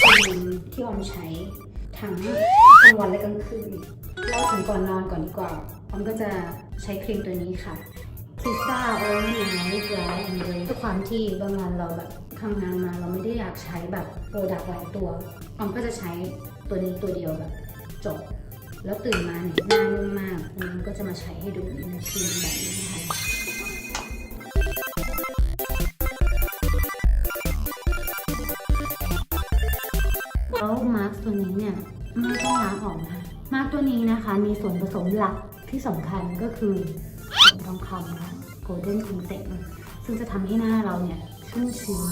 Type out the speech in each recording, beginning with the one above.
ครีมที่ออมใช้ ทั้งกลางวันและกลางคืนเล่าถึงก่อนนอนก่อนดีกว่าออมก็จะใช้ครีมตัวนี้ค่ะพิซซ่าโอเวอร์ไนท์ไลท์อันเลยด้วยความที่บางวันเราแบบทำงานมาเราไม่ได้อยากใช้แบบโปรดักต์หลายตัวออมก็จะใช้ตัวนี้ตัวเดียวแบบจบ แล้วตื่นมาเนี่ยหน้านุ่มมากอันก็จะมาใช้ให้ดูในครีมแบบนี้นะคะ เนี่ยไม่ต้องล้างออกนะคะมาตัวนี้นะคะมีส่วนผสมหลักที่สำคัญก็คือผงทองคำค่ะ golden ginseng ซึ่งจะทำให้หน้าเราเนี่ยชุ่มชื้น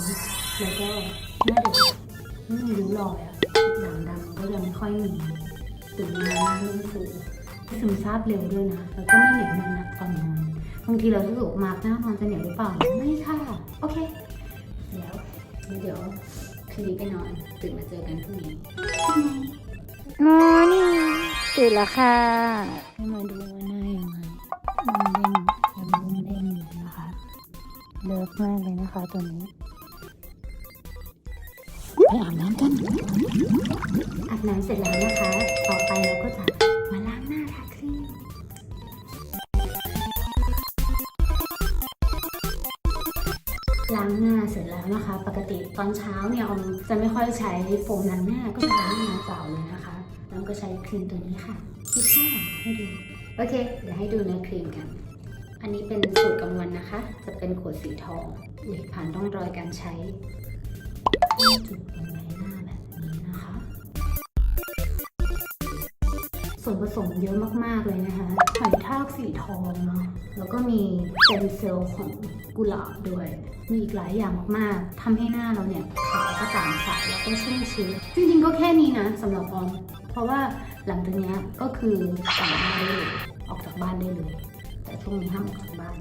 แล้วก็หน้าเด็กไม่มีริ้วรอยอะด่างดำก็จะไม่ค่อยมีตื่นมาหน้านุ่มฟูซึมซาบเร็วด้วยนะ แล้วก็ไม่เหนียวมันหนักตอนนอนบางทีเราจะรู้สึกมาร์กหน้านอนจะเหนียวหรือเปล่า ไม่ค่ะ โอเค แล้วเดี๋ยว คืนนี้ไปนอนตื่นมาเจอกันพรุ่งนี้มอนี่ตื่นแล้วค่ะให้มาดูว่าหน้ายังไงมันเด้งยังเด้งอยู่นะคะเลิฟมากเลยนะคะตัวนี้ไปอาบน้ำกันอาบน้ำเสร็จแล้วนะคะ ล้างหน้าเสร็จแล้วนะคะ ปกติตอนเช้าเนี่ยออมจะไม่ค่อยใช้โฟมล้างหน้าก็จะล้างหน้าเปล่าเลยนะคะแล้วก็ใช้ครีมตัวนี้ค่ะคิดว่าให้ดู โอเค เดี๋ยวให้ดูเนื้อครีมกัน อันนี้เป็นสูตรกำวันนะคะ จะเป็นขวดสีทองผ่านต้องรอยการใช้จุดบนใบหน้า ส่วนผสมเยอะมากๆเลยนะคะหอยทากสีทองเนาะแล้วก็มีเซนเซลล์ของกุหลาบด้วย มีอีกหลายอย่างมากๆทำให้หน้าเราเนี่ยขาวกระจ่างใสแล้วก็ชุ่มชื้นจริงๆก็แค่นี้นะสำหรับออมเพราะว่าหลังจากเนี้ยก็คือแต่งหน้าได้เลยออกจากบ้านได้เลย แต่ช่วงนี้ห้ามออกจากบ้าน